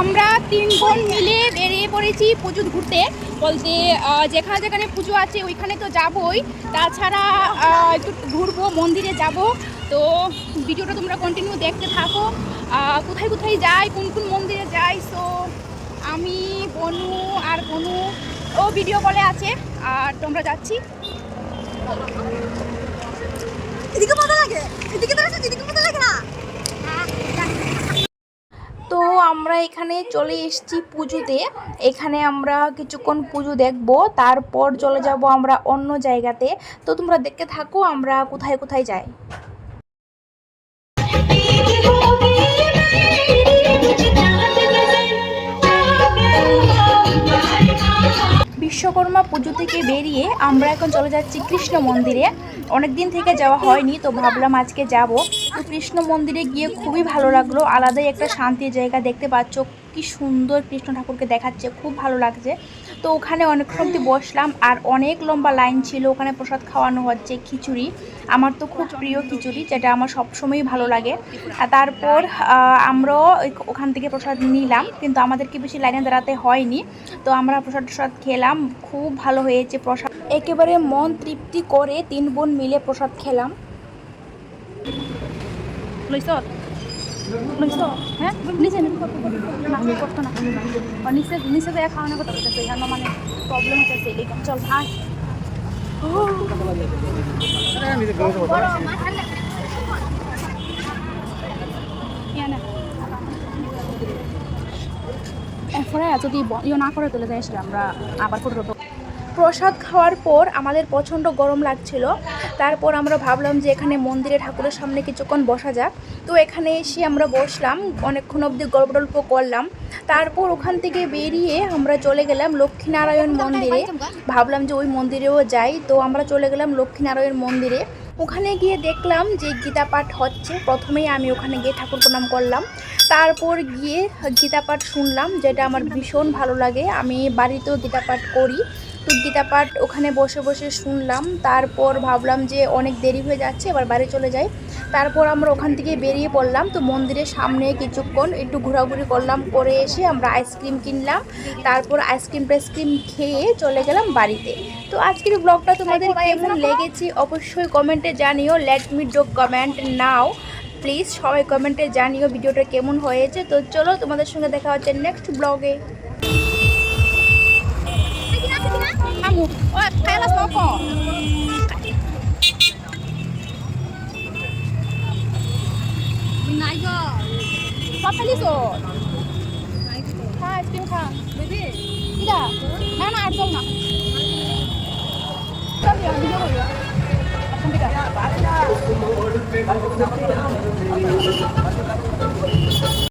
আমরা তিন মিলে বেরিয়ে পড়েছি পুজো ঘুরতে। বলতে যেখানে যেখানে পুজো আছে ওইখানে তো যাবই। তাছাড়া একটু ঘুরবো, মন্দিরে যাব। তো ভিডিওটা তোমরা কন্টিনিউ দেখতে থাকো। কোথায় কোথায় যাই, কোন কোন মন্দিরে যাই সো আমি, বনু আর বনু, ও ভিডিও কলে আছে। আর তোমরা যাচ্ছি। এদিকে মজা লাগে এদিকে এদিকে মজা লাগে না তো আমরা এখানে চলে এসেছি পুজোতে। এখানে আমরা কিছুক্ষণ পুজো দেখব, তারপর চলে যাব আমরা অন্য জায়গাতে। তো তোমরা দেখতে থাকো, আমরা কোথায় কোথায় যাই। বিশ্বকর্মা পুজো থেকে বেরিয়ে আমরা এখন চলে যাচ্ছি কৃষ্ণ মন্দিরে। অনেক দিন থেকে যাওয়া হয়নি, তো ভাবলাম আজকে যাব। তো কৃষ্ণ মন্দিরে গিয়ে খুবই ভালো লাগল। আলাদাই একটা শান্তির জায়গা দেখতে পাচ্ছ। কি সুন্দর কৃষ্ণ ঠাকুরকে দেখাচ্ছে, খুব ভালো লাগছে। তো ওখানে অনেকক্ষণ অব্দি বসলাম, আর অনেক লম্বা লাইন ছিল, ওখানে প্রসাদ খাওয়ানো হচ্ছে, খিচুড়ি। আমার তো খুব প্রিয় খিচুড়ি, যেটা আমার সবসময়ই ভালো লাগে। আর তারপর আমরাও ওখান থেকে প্রসাদ নিলাম, কিন্তু আমাদেরকে বেশি লাইনে দাঁড়াতে হয়নি। তো আমরা প্রসাদ টসাদ খেলাম, খুব ভালো হয়েছে প্রসাদ। একেবারে মন তৃপ্তি করে তিন বোন মিলে প্রসাদ খেলাম। হ্যাঁ? নিচে করতো না নিচে খাওয়ানোর কথা মানে প্রবলেম চল যদি ইয়ে না করে তুলে যায়, সেটা আমরা আবার প্রসাদ খাওয়ার পর আমাদের প্রচণ্ড গরম লাগছিল। তারপর আমরা ভাবলাম যে এখানে মন্দিরে ঠাকুরের সামনে কিছুক্ষণ বসা যাক। তো এখানে এসে আমরা বসলাম, অনেকক্ষণ অবধি গল্প টল্প করলাম। তারপর ওখান থেকে বেরিয়ে আমরা চলে গেলাম লক্ষ্মীনারায়ণ মন্দিরে। ভাবলাম যে ওই মন্দিরেও যাই, তো আমরা চলে গেলাম লক্ষ্মীনারায়ণ মন্দিরে। ওখানে গিয়ে দেখলাম যে গীতা পাঠ হচ্ছে। প্রথমেই আমি ওখানে গিয়ে ঠাকুর প্রণাম করলাম। তারপর গিয়ে গীতা পাঠ শুনলাম, যেটা আমার ভীষণ ভালো লাগে। আমি বাড়িতেও গীতা পাঠ করি। তো গীতা পাঠ ওখানে বসে বসে শুনলাম। তারপর ভাবলাম যে অনেক দেরি হয়ে যাচ্ছে, এবার বাড়ি চলে যাই। তারপর আমরা ওখান থেকে বেরিয়ে পড়লাম। তো মন্দিরের সামনে কিছুক্ষণ একটু ঘোরাঘুরি করলাম। করে এসে আমরা আইসক্রিম কিনলাম। তারপর আইসক্রিম টাইসক্রিম খেয়ে চলে গেলাম বাড়িতে। তো আজকের ব্লগটা তোমাদের কেমন লেগেছে অবশ্যই কমেন্টে জানিও। Let me do comment now please সবাই কমেন্টে জানিও ভিডিওটা কেমন হয়েছে। তো চলো তোমাদের সঙ্গে দেখা হচ্ছে নেক্সট ব্লগে আমু ও খাই লাস নক নাই গো সব খালিস খা আইসক্রিম খা বেবি কিরা না না আর চল না চল ভিডিও করি এখন থেকে